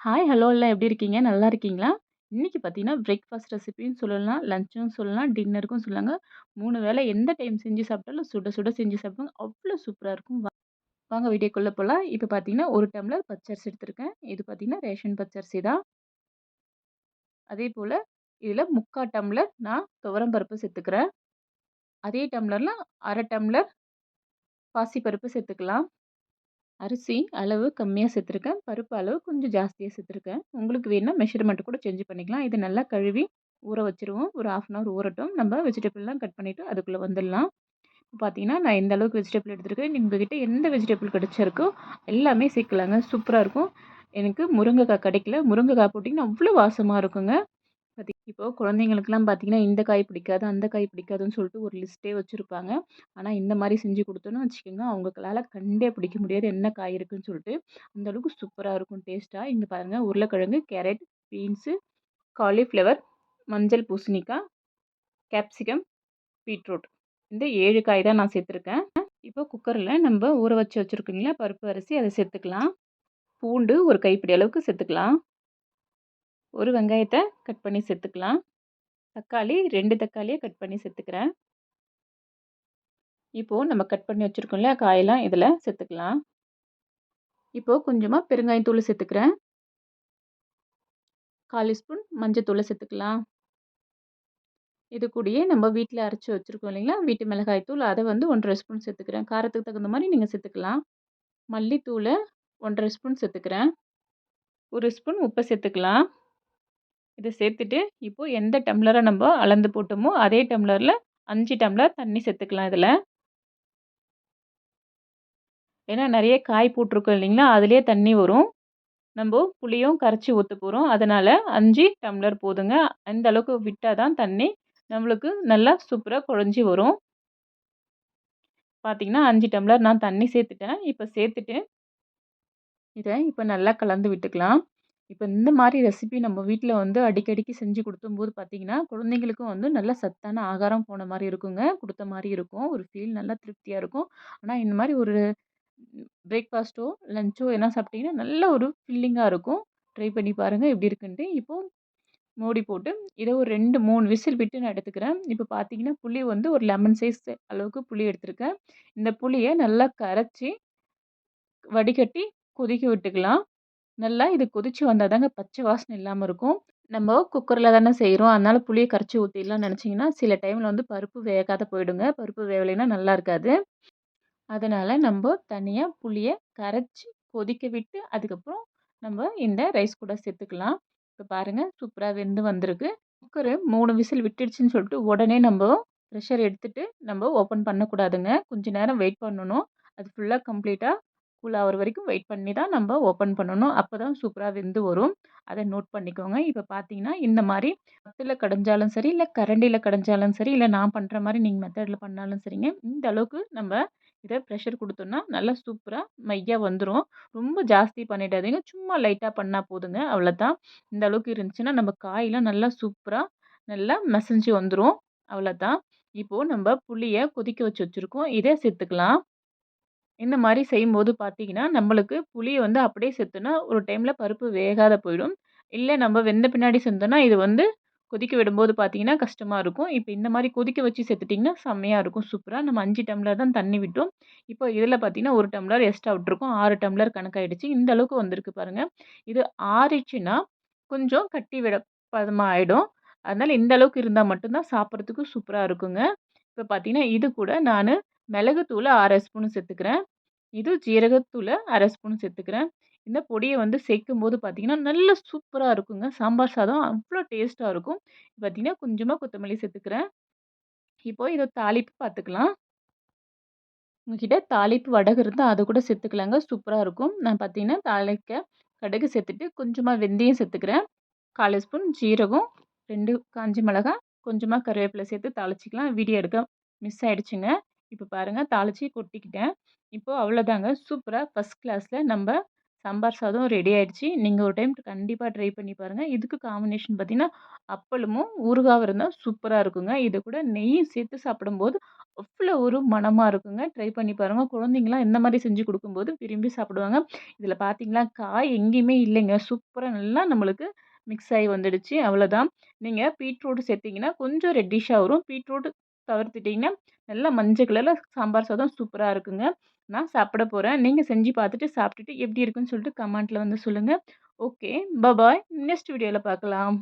Hi, hello எல்லாம் எப்படி இருக்கீங்க? நல்லா இருக்கீங்களா? இன்றைக்கி பார்த்தீங்கன்னா, பிரேக்ஃபாஸ்ட் ரெசிபின்னு சொல்லலாம், லஞ்சும் சொல்லலாம், டின்னருக்கும் சொல்லலாங்க. மூணு வேளை எந்த டைம் செஞ்சு சாப்பிட்டாலும் சுட சுட செஞ்சு சாப்பிடுங்க. அவ்வளோ சூப்பராக இருக்கும். வாங்க வீடியோக்குள்ளே போகலாம் இப்போ பார்த்தீங்கன்னா, ஒரு டம்ளர் பச்சரிசி எடுத்திருக்கேன். இது பார்த்தீங்கன்னா, ரேஷன் பச்சரிசி தான். அதே போல் இதில் முக்கால் டம்ளர் நான் துவரம் பருப்பு சேர்த்துக்கிறேன். அதே டம்ளரில் அரை டம்ளர் பாசிப்பருப்பு சேர்த்துக்கலாம். அரிசி அளவு கம்மியாக சேர்த்துருக்கேன். பருப்பு அளவு கொஞ்சம் ஜாஸ்தியாக சேர்த்துருக்கேன். உங்களுக்கு வேணால் மெஷர்மெண்ட் கூட சேஞ்ச் பண்ணிக்கலாம். இது நல்லா கழுவி ஊற வச்சுருவோம். ஒரு 1/2 அன் ஹவர் ஊறட்டும். நம்ம வெஜிடபிள்லாம் கட் பண்ணிவிட்டு அதுக்குள்ளே வந்துடலாம். பார்த்தீங்கன்னா, நான் எந்த அளவுக்கு வெஜிடபிள் எடுத்துருக்கேன். உங்ககிட்ட எந்த வெஜிடபிள் கிடைச்சிருக்கோ எல்லாமே சேர்க்கலாங்க. சூப்பராக இருக்கும். எனக்கு முருங்கைக்காய் கிடைக்கல. முருங்கைக்காய் போட்டிங்கன்னா அவ்வளோ வாசமாக இருக்குங்க. இப்போது இப்போ குழந்தைங்களுக்குலாம் பார்த்தீங்கன்னா, இந்த காய் பிடிக்காது, அந்த காய் பிடிக்காதுன்னு சொல்லிட்டு ஒரு லிஸ்ட்டே வச்சுருப்பாங்க ஆனால் இந்த மாதிரி செஞ்சு கொடுத்தோன்னு வச்சுக்கோங்க, அவங்களால கண்டே பிடிக்க முடியாது என்ன காய் இருக்குன்னு சொல்லிட்டு. அந்தளவுக்கு சூப்பராக இருக்கும் டேஸ்ட்டாக இங்கே பாருங்கள் உருளைக்கிழங்கு, கேரட், பீன்ஸு, காலிஃப்ளவர், மஞ்சள் பூசணிக்காய், கேப்சிகம், பீட்ரூட். இந்த ஏழு காய் தான் நான் சேர்த்துருக்கேன். இப்போ குக்கரில் நம்ம ஊற வச்சு வச்சுருக்கீங்களா பருப்பு, அரிசி அதை சேர்த்துக்கலாம். பூண்டு ஒரு கைப்பிடி அளவுக்கு சேர்த்துக்கலாம். ஒரு வெங்காயத்தை கட் பண்ணி சேர்த்துக்கலாம். தக்காளி ரெண்டு தக்காளியை கட் பண்ணி சேர்த்துக்கிறேன். இப்போது நம்ம கட் பண்ணி வச்சுருக்கோம்ல காயெல்லாம் இதில் சேர்த்துக்கலாம். இப்போது கொஞ்சமாக பெருங்காயத்தூள் சேர்த்துக்கிறேன். 1/4 ஸ்பூன் மஞ்சத்தூளை சேர்த்துக்கலாம். இது கூடயே நம்ம வீட்டில் அரைச்சி வச்சுருக்கோம் இல்லைங்களா, வீட்டு மிளகாய் தூள் அதை வந்து 1 1/2 ஸ்பூன் சேர்த்துக்கிறேன். காரத்துக்கு தகுந்த மாதிரி நீங்கள் சேர்த்துக்கலாம். மல்லித்தூளை ஒன்றரை ஸ்பூன் சேர்த்துக்கிறேன். ஒரு ஸ்பூன் உப்பை சேர்த்துக்கலாம். இதை சேர்த்துட்டு, இப்போது எந்த டம்ளரை நம்ம அளந்து போட்டோமோ, அதே டம்ளரில் அஞ்சு டம்ளர் தண்ணி சேர்த்துக்கலாம் இதில் ஏன்னா நிறைய காய் போட்டிருக்கோம் இல்லைங்களா, அதுலேயே தண்ணி வரும். நம்ம புளியும் கரைச்சி ஊற்ற போகிறோம் அதனால் அஞ்சு டம்ளர் போதுங்க. அந்த அளவுக்கு விட்டால் தான் தண்ணி நம்மளுக்கு நல்லா சூப்பராக குழஞ்சி வரும். பார்த்திங்கன்னா அஞ்சு டம்ளர் நான் தண்ணி சேர்த்துட்டேன். இப்போ சேர்த்துட்டு இதை இப்போ நல்லா கலந்து விட்டுக்கலாம். இப்போ இந்த மாதிரி ரெசிபி நம்ம வீட்டில் வந்து அடிக்கடிக்கு செஞ்சு கொடுத்தும்போது பார்த்தீங்கன்னா, குழந்தைங்களுக்கும் வந்து நல்ல சத்தான ஆகாரம் போன மாரி இருக்குங்க. குடுத்த மாரி இருக்கும். ஒரு ஃபீல் நல்லா திருப்தியா இருக்கும். ஆனா, இந்த மாரி ஒரு பிரேக்ஃபாஸ்ட்டோ, லஞ்சோ எதுனா சாப்பிட்டீங்கன்னா, நல்ல ஒரு ஃபில்லிங்கா இருக்கும். ட்ரை பண்ணி பாருங்க எப்படி இருக்குன்ட்டு. இப்போ மூடி போட்டு இத ஒரு 2, 3 விசில் விட்டு நான் எடுத்துக்கிறேன். இப்போ பார்த்தீங்கன்னா, புளி வந்து ஒரு லெமன் சைஸ் அளவுக்கு புளி எடுத்துருக்கேன். இந்த புளிய நல்லா கரைச்சு வடிகட்டி கொதிக்க விட்டுக்கலாம். நல்லா இது கொதிச்சு வந்தா தாங்க பச்சை வாசனை இல்லாமல் இருக்கும். நம்ம குக்கர்ல தானே செய்றோம். அதனால புளிய கரைச்சு ஊத்திடலாம்னு நெனச்சீங்கன்னா, சில டைம்ல வந்து பருப்பு வேகாத போயிடுங்க. பருப்பு வேவலைன்னா நல்லா இருக்காது. அதனால நம்ப தனியா புளிய கரைச்சு கொதிக்க விட்டு, அதுக்கப்புறம் நம்ம இந்த ரைஸ் கூட சேர்த்துக்கலாம். இப்ப பாருங்க சூப்பரா வெந்து வந்திருக்கு. குக்கரு 3 விசில் விட்டுடுச்சுன்னு சொல்லிட்டு உடனே நம்ப ப்ரெஷர் எடுத்துட்டு நம்ம ஓப்பன் பண்ணக்கூடாதுங்க. கொஞ்ச நேரம் வெயிட் பண்ணணும். அது ஃபுல்லா கம்ப்ளீட்டா கூல் ஆகிற வரைக்கும் வெயிட் பண்ணி தான் நம்ம ஓப்பன் பண்ணணும். அப்போ தான் சூப்பராக வெந்து வரும். அதை நோட் பண்ணிக்கோங்க. இப்போ பார்த்தீங்கன்னா, இந்த மாதிரி மத்துல கடைஞ்சாலும் சரி, இல்லை கரண்டியில் கடைஞ்சாலும் சரி, இல்லை நான் பண்ணுற மாதிரி நீங்கள் மெத்தடில் பண்ணாலும் சரிங்க. இந்த அளவுக்கு நம்ம இதை ப்ரெஷர் கொடுத்தோன்னா நல்லா சூப்பராக மையாக வந்துடும் ரொம்ப ஜாஸ்தி பண்ணிடாதீங்க. சும்மா லைட்டாக பண்ணால் போதுங்க. அவ்வளோதான். இந்த அளவுக்கு இருந்துச்சுன்னா, நம்ம காயெலாம் நல்லா சூப்பராக நல்லா மசிஞ்சு வந்துடும் அவ்வளோதான். இப்போது நம்ம புளியை கொதிக்க வச்சு வச்சுருக்கோம் இதே சேர்த்துக்கலாம். இந்த மாதிரி செய்யும்போது பார்த்தீங்கன்னா, நம்மளுக்கு புளியை வந்து அப்படியே செத்துனா ஒரு டைம்ல பருப்பு வேகாத போயிடும். இல்ல நம்ம வெந்த பின்னாடி சேர்த்தோம்னா, இது வந்து கொதிக்க விடும்போது பார்த்தீங்கன்னா, கஷ்டமா இருக்கும். இப்ப இந்த மாரி கொதிக்க வச்சு செத்துட்டிங்கன்னா செம்மையா இருக்கும் சூப்பரா. நம்ம 5 டம்ளர் தான் தண்ணி விட்டோம். இப்போ இதில பார்த்தீங்கன்னா, 1 டம்ளர் எக்ஸ்ட்ரா விட்டுருக்கோம். 6 டம்ளர் கணக்காயிடுச்சு. இந்த அளவுக்கு வந்திருக்கு பாருங்க. இது ஆறிச்சுன்னா, கொஞ்சம் கட்டி விட பதமா ஆயிடும். அதனால இந்த அளவுக்கு இருந்தா மட்டும் தான் சாப்பிடுறதுக்கு சூப்பரா இருக்குங்க. இப்ப பார்த்தீங்கன்னா, இது கூட நானு மிளகுத்தூளை அரை ஸ்பூன் சேர்த்துக்கிறேன். இது ஜீரகத்தூளை அரை ஸ்பூன் சேர்த்துக்கிறேன். இந்த பொடியை வந்து சேர்க்கும்போது பார்த்திங்கன்னா நல்ல சூப்பராக இருக்குங்க. சாம்பார் சாதம் அவ்வளோ டேஸ்ட்டாக இருக்கும். பார்த்தீங்கன்னா, கொஞ்சமாக கொத்தமல்லி சேர்த்துக்கிறேன். இப்போ இதை தாளிப்பு பார்த்துக்கலாம். உங்ககிட்ட தாளிப்பு வடகு இருந்தால் அதை கூட சேர்த்துக்கலாங்க. சூப்பராக இருக்கும். நான் பார்த்தீங்கன்னா, தாளிக்க கடுகு சேர்த்துட்டு, கொஞ்சமாக வெந்தயம் சேர்த்துக்கிறேன். 1/4 ஸ்பூன் ஜீரகம், ரெண்டு காஞ்ச மிளகா, கொஞ்சமாக கருவேப்பிலை சேர்த்து தாளிச்சிக்கலாம் வீடியோ எடுக்க மிஸ் ஆகிடுச்சுங்க இப்போ பாருங்கள் தாளித்து கொட்டிக்கிட்டேன். இப்போது அவ்வளோதாங்க. சூப்பராக ஃபஸ்ட் கிளாஸில் நம்ம சாம்பார் சாதம் ரெடி ஆயிடுச்சு. நீங்கள் ஒரு டைம் கண்டிப்பாக ட்ரை பண்ணி பாருங்கள் இதுக்கு காம்பினேஷன் பார்த்தீங்கன்னா, அப்பளமும், ஊறுகாவும் இருந்தால் சூப்பராக இருக்குங்க. இது கூட நெய்யும் சேர்த்து சாப்பிடும்போது அவ்வளோ ஒரு மனமாக இருக்குங்க. ட்ரை பண்ணி பாருங்கள் குழந்தைங்களாம் இந்த மாதிரி செஞ்சு கொடுக்கும்போது விரும்பி சாப்பிடுவாங்க. இதில் பார்த்தீங்களா, காய் எங்கேயுமே இல்லைங்க. சூப்பராக நல்லா நம்மளுக்கு மிக்ஸ் ஆகி வந்துடுச்சு. அவ்வளோதான். நீங்கள் பீட்ரூட் சேர்த்திங்கன்னா கொஞ்சம் ரெட்டிஷாக வரும். பீட்ரூட் தவிர்த்துட்டிங்கன்னா நல்லா மஞ்சள் கலரில் சாம்பார் சாதம் சூப்பராக இருக்குங்க. நான் சாப்பிட போகிறேன் நீங்கள் செஞ்சு பார்த்துட்டு, சாப்பிட்டுட்டு எப்படி இருக்குன்னு சொல்லிட்டு கமெண்ட்டில் வந்து சொல்லுங்கள் ஓகே. பபாய். நெக்ஸ்ட் வீடியோவில் பார்க்கலாம்.